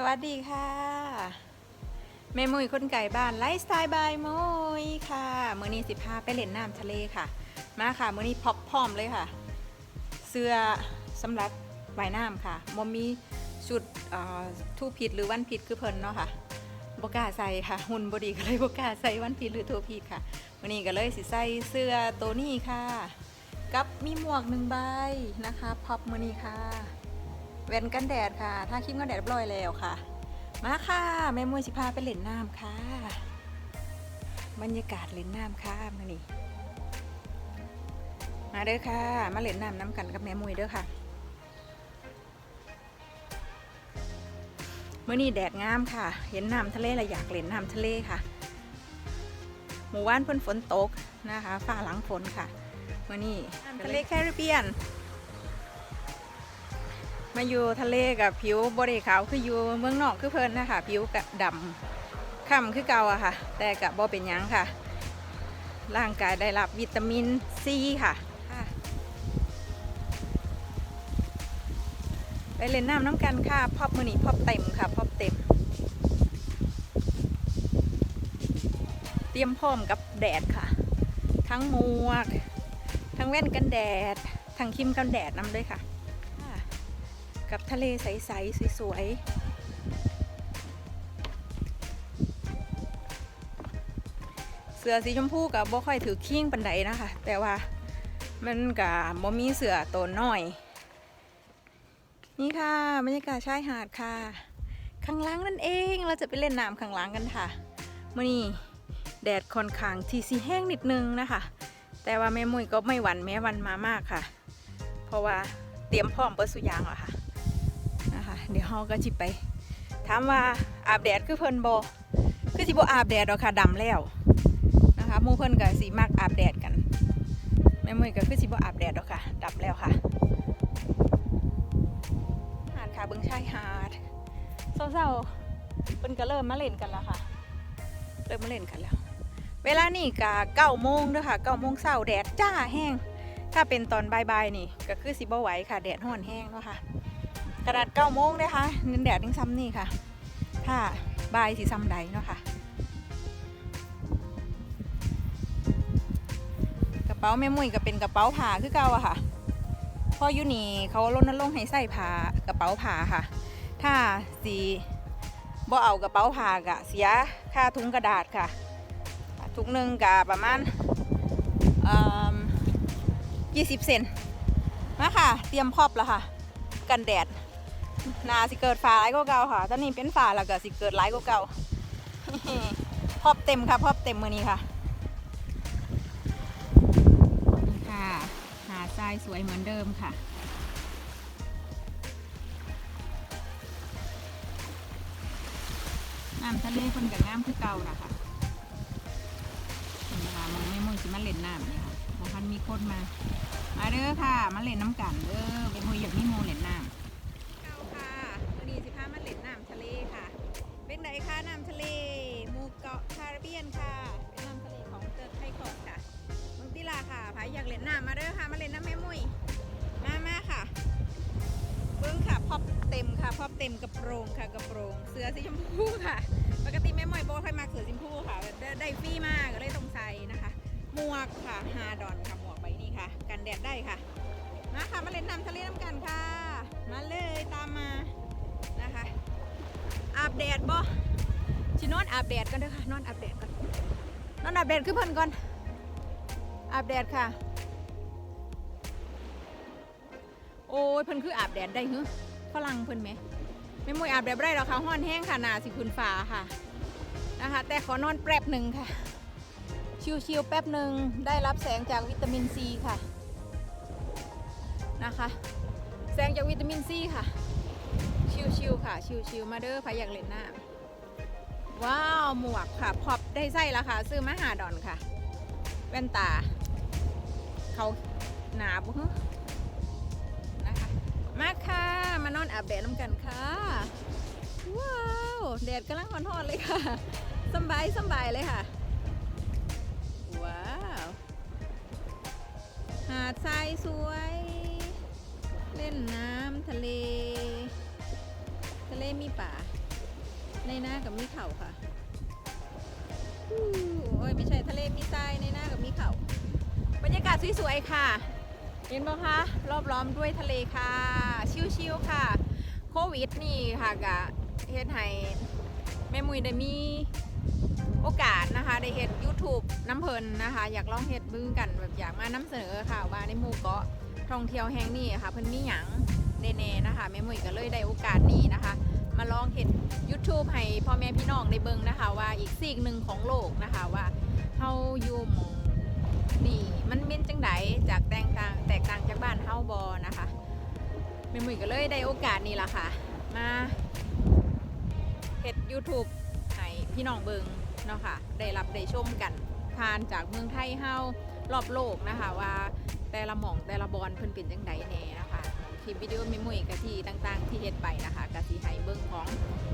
สวัสดีค่ะแม่มุยคนไก่บ้านไลฟ์สไตล์บายมุยค่ะมื้อนี้สิพาไปเล่นน้ำทะเลค่ะ มาค่ะมื้อนี้พอกพร้อมเลยค่ะ เสื้อสำหรับว่ายน้ำค่ะมมีชุดทูผิดหรือวันผิดคือเพิ่นเนาะค่ะบกาใส่ค่ะ หุ่นบดีก็เลยบกาใส่วันผิดหรือทูผิดค่ะมื้อนี้ก็เลยสิใส่เสื้อตัวนี้ค่ะ กับมีหมวกหนึ่งใบนะคะพับมือนี้ค่ะ แว่นกันแดดค่ะถ้าครีมกันแดดเรียบร้อยแล้วค่ะ มาค่ะแม่มวยสิพาไปเล่นน้ำค่ะ บรรยากาศเล่นน้ำค่ะมานี่มาเด้อค่ะ มาเล่นน้ำน้ำกันกับแม่มวยเด้อค่ะเมื่อนี้แดดงามค่ะ เห็นน้ำทะเลและอยากเล่นน้ำทะเลค่ะหมู่บ้านเพิ่นฝนตกนะคะฟ้าหลังฝนค่ะเมื่อนี้น้ำทะเลแคริบเบียน มาอยู่ทะเลกับผิวบริขาวคืออยู่เมืองนอกคือเพลินนะคะผิวกะดำค่ำคือเก่าอะค่ะ แต่กับบ่เป็นยังค่ะ ร่างกายได้รับวิตามินซีค่ะไปเล่นน้ำน้ำกันค่ะพอบมือนีพอบเต็มค่ะพอบเต็ม เตรียมพร้อมกับแดดค่ะ ทั้งหมวก ทั้งแว่นกันแดด ทั้งครีมกันแดดน้ำด้วยค่ะ กับทะเลใส ๆ สวย ๆ เสือสีชมพูกับบ่ค่อยถือคิ้งปันไดนะคะ แต่ว่ามันกับบ่มีเสือตัวน้อย นี่ค่ะบรรยากาศชายหาดค่ะ ข้างล่างนั่นเองเราจะไปเล่นน้ำข้างล่างกันค่ะมื่อนี้แดดค่อนข้างที่สีแห้งนิดนึงนะคะ แต่ว่าแม่มุ้ยก็ไม่หวั่นแม้วันมามากค่ะ เพราะว่าเตรียมพร้อมเปิดสุยางแล้วค่ะนะคะ เดี๋ยวเราก็จิไป ถามว่าอาบแดดคือเพิ่นโบคือสิบ่อาบแดดหรอกค่ะดำแล้วนะคะหมู่เพิ่นกับสีมักอาบแดดกันแม่มุ้ยก็คือสิบ่อาบแดดหรอกค่ะดำแล้วค่ะหาดค่ะเบิ้งชายหาดเศร้าๆเพิ่นก็เริ่มมาเล่นกันแล้วค่ะ เริ่มมาเล่นกันแล้ว เวลานี่กะเก้าโมงเด้อค่ะเก้าโมงเช้าแดดจ้าแห้งถ้าเป็นตอนบ่ายๆนี่ก็คือสิบ่ไหวค่ะ แดดห้อนแห้งเนาะค่ะ กระดาษเก้าโมงนะคะนันแดดยังซ้ำนี่ค่ะ ถ้าบายสิซ้ำใดเนาะค่ะ กระเป๋าแม่มุ้ยก็เป็นกระเป๋าผ้าคือเก่าอะค่ะพออยู่นี่เขาลดลงให้ใส่ผ้ากระเป๋าผ้าค่ะ ถ้าสีบ่เอากระเป๋าผ้ากะเสียค่าถุงกระดาษค่ะถุงหนึ่งกะประมาณยี่สิบเซนมาค่ะ เตรียมพอบแล้วค่ะ กันแดด นาสิเกิดฝาไรก็เก่าค่ะ ตอนนี้เป็นฝาแล้วก็สิเกิดไรก็เก่าพอบเต็มค่ะพอบเต็มมือนี้ค่ะนี่ค่ะ หาดทรายสวยเหมือนเดิมค่ะน้ำทะเลคนกับน้ำคือเก่านะคะนี่ค่ะมองไม่มุ่งสิมาเล่นน้ำนี่ค่ะบางคันมีคนมา มาเด้อค่ะ มาเล่นน้ำกันเด้อเป็นมวยอยากมีโมเล่นน้ำ ยนค่ะเป็นน้ำทะเลของเติร์กไทยคอร์ดค่ะมืองติลาค่ะพายอยากเล่นน้ำมาเด้อค่ะ มาเล่นน้ำแม่มุ้ยมามาค่ะ เบิ้งค่ะพอบเต็มค่ะพอบเต็มกระโปรงค่ะกระโปรง เสื้อสีชมพูค่ะ ปกติแม่มุ้ยโบค่อยมาเสือสีชมพูค่ะได้ได้ฟรีมากก็เลยต้องใส่นะคะ หมวกค่ะฮาดอนค่ะหมวกใบนี้ค่ะ กันแดดได้ค่ะ มาค่ะมาเล่นน้ำทะเลน้ำกันค่ะ มาเลยตามมานะคะอาบแดดบ่ชินอนอาบแดดกันเด้อค่ะนอนอาบแดดก่อน นอนอาบแดดขึ้นเพิ่นก่อน อาบแดดค่ะ โอ้ยเพิ่นคืออาบแดดได้เหรอฝรั่งเพิ่นไหมไม่มวยอาบแดดบ่ได้หรอกค่ะห้อนแห้งค่ะหนาสิคุณฟ้าค่ะนะคะ แต่ขอนอนแป๊บหนึ่งค่ะ ชิวๆแป๊บหนึ่งได้รับแสงจากวิตามินซีค่ะนะคะ แสงจากวิตามินซีค่ะ ชิวๆค่ะ ชิวๆมาเด้อใครอยากเล่นน้ำว้าว หมวกค่ะ พอ ได้ใส่แล้วค่ะ ซื้อมาหาดอนค่ะ แว่นตา เขาหนาบุ้นะคะ มาค่ะ มานอนอาบแดดน้ำกันค่ะ ว้าวแดดกำลังร้อนๆเลยค่ะสบายสบายเลยค่ะ ว้าว หาดทรายสวย เล่นน้ำทะเล ทะเลมีป่า ในหน้ากับมีเขาค่ะ โอ้ยไม่ใช่ทะเลมีทรายในหน้ากับมีเขาบรรยากาศสวยๆค่ะ เห็นไหมคะรอบล้อมด้วยทะเลค่ะ ชิวๆค่ะ โควิดนี่ค่ะกะเฮ็ดให้แม่มุยได้มีโอกาสนะคะ ได้เฮ็ด YouTube น้ำเพลินนะคะ อยากลองเฮ็ดบึ้งกันแบบอยากมานำเสนอค่ะ ว่าในหมู่เกาะท่องเที่ยวแห่งนี้ค่ะ เพิ่นมีหยังแน่ๆนะคะแม่มุยก็เลยได้โอกาสนี้นะคะ มาลองเฮ็ด YouTube ให้พ่อแม่พี่น้องได้เบิ่งนะคะ ว่าอีกซีกหนึ่งของโลกนะคะว่าเฮาอยู่หมองนี่มันเป็นจังไดจากแตกต่างแตกต่างจากบ้านเฮาบอนะคะแม่มุยก็เลยได้โอกาสนี้ล่ะค่ะ มาเฮ็ด YouTube ให้พี่น้องเบิงเนาะค่ะ ได้รับได้ชมกันผ่านจากเมืองไทยเฮารอบโลกนะคะว่าแต่ละหม่องแต่ละบอลเพิ่นเป็นจังไดแน่นะคะ ลิปวิดีโอเมมุยกะที่ต่างๆ ที่เฮ็ดไปนะคะกะสิให้เบิ่งของ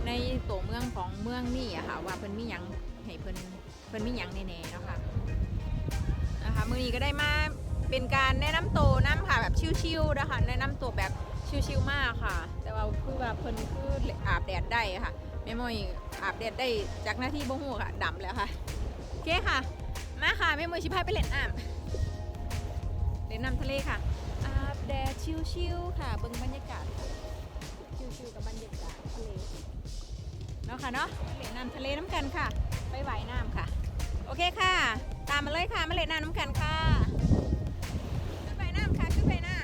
ในตัวเมืองของเมืองนี่อะค่ะว่าเพิ่นมีหยังให้เพิ่นเพิ่นมีหยังแน่ๆเนาะค่ะนะคะมื้อนี้ก็ได้มาเป็นการแนะนำตัวน้ำค่ะแบบชิวๆนะคะแนะนำตัวแบบชิวๆมากค่ะ แต่ว่าคือว่าเพิ่นคืออาบแดดได้ค่ะแม่มอยอาบแดดได้จากหน้าที่บ่ฮู้ค่ะดำแล้วค่ะโอเคค่ะมาค่ะแม่มอยชิพายไปเล่นน้ำเล่นน้ำทะเลค่ะ แดดชิวๆค่ะเบิ่งบรรยากาศชิวๆกับบรรยากาศทะเลเนาะค่ะเนาะเล่นน้ำทะเลน้ำกันค่ะ ไปไหวน้ำค่ะ โอเคค่ะ ตามมาเลยค่ะมาเล่นน้ำน้ำกันค่ะขึ้นไปน้ำค่ะขึ้นไปน้ำ